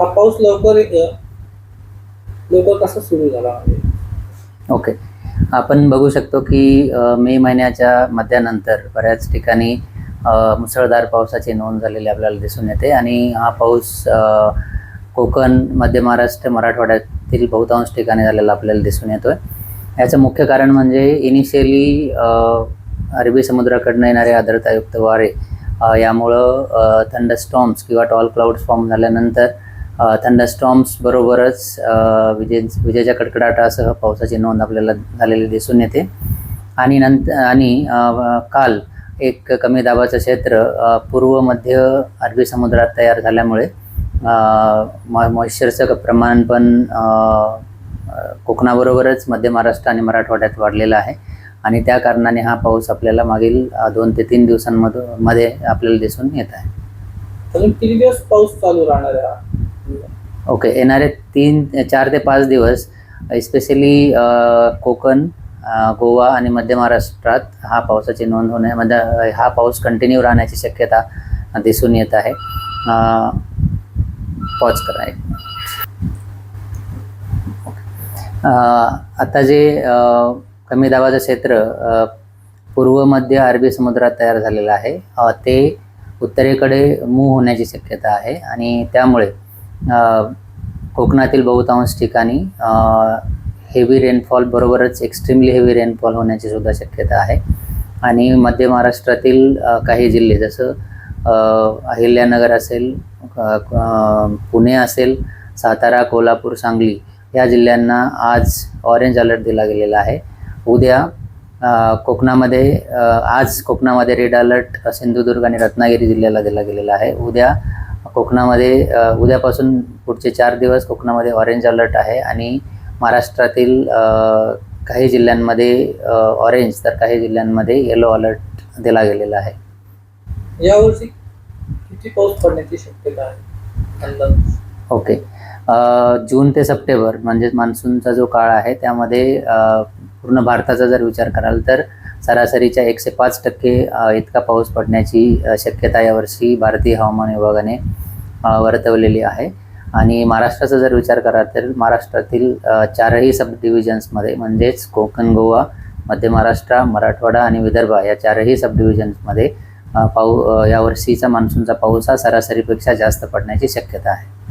हा पाऊस लवकर लवकर कसा सुरू झाला? ओके. आपण बघू शकतो की मे महिन्याच्या मध्यानंतर बऱ्याच ठिकाणी मुसळधार पावसाची नोंद झालेली आपल्याला दिसून येते आणि हा पाऊस कोकण मध्य महाराष्ट्र मराठवाड्यातील बहुतांश ठिकाणी झालेला आपल्याला दिसून येतोय. याचं मुख्य कारण म्हणजे इनिशियली अरबी समुद्राकडनं येणारे आर्द्रतायुक्त वारे यामुळं थंड स्टॉम्स किंवा टॉल क्लाउड्स फॉर्म झाल्यानंतर थंडरस्टॉम्स बरोबरच विजे विजेच्या कडकडाटासह पावसाची नोंद आपल्याला झालेली दिसून येते. आणि नंतर आणि काल एक कमी दाबाचं क्षेत्र पूर्व मध्य अरबी समुद्रात तयार झाल्यामुळे मॉइश्चरचं प्रमाण पण कोकणाबरोबरच मध्य महाराष्ट्र आणि मराठवाड्यात वाढलेलं आहे. आणि त्या कारणाने हा पाऊस आपल्याला मागील दोन ते तीन दिवसांमध्ये मध्ये आपल्याला दिसून येत आहे. किती दिवस पाऊस चालू राहणार आहे ओके येणारे तीन चार ते पाच दिवस स्पेशली कोकण गोवा आणि मध्य महाराष्ट्रात हा पावसाची नोंद होणे मध्य हा पाऊस कंटिन्यू राहण्याची शक्यता दिसून येत आहे. पॉज करा आता जे कमी दाबाचं क्षेत्र पूर्व मध्य अरबी समुद्रात तयार झालेलं आहे ते उत्तरेकडे मूव होण्याची शक्यता आहे आणि त्यामुळे कोकणातील बहुतांश ठिकाणी हेवी रेनफॉल बरोबरच एक्स्ट्रीमली हेवी रेनफॉल होण्याची सुद्धा शक्यता आहे. आणि मध्य महाराष्ट्रातील काही जिल्हे जसं अहिल्यानगर असेल पुणे असेल सातारा कोल्हापूर सांगली या जिल्ह्यांना आज ऑरेंज अलर्ट दिला गेलेला आहे. उद्या कोकणामध्ये आज कोकणामध्ये रेड अलर्ट सिंधुदुर्ग आणि रत्नागिरी जिल्ह्याला दिला गेलेला आहे. उद्या कोकणामध्ये उद्यापासून पुढचे चार दिवस कोकणामध्ये ऑरेंज अलर्ट आहे आणि महाराष्ट्रातील काही जिल्ह्यांमध्ये ऑरेंज तर काही जिल्ह्यांमध्ये येलो अलर्ट दिला गेलेला आहे. यावर्षी किती पाऊस पडण्याची शक्यता आहे? ओके. जून ते सप्टेंबर म्हणजेच मान्सूनचा जो काळ आहे त्यामध्ये पूर्ण भारताचा जर विचार कराल तर सरासरीच्या एकशे पाच टक्के इतका पाऊस पडण्याची शक्यता यावर्षी भारतीय हवामान विभागाने वर्तवलेली आहे. आणि महाराष्ट्राचा जर विचार करा तर महाराष्ट्रातील चारही सब डिव्हिजन्समध्ये म्हणजेच कोकण गोवा मध्य महाराष्ट्र मराठवाडा आणि विदर्भ या चारही सब डिव्हिजन्समध्ये पाऊ यावर्षीचा मान्सूनचा पाऊस हा सरासरीपेक्षा जास्त पडण्याची शक्यता आहे.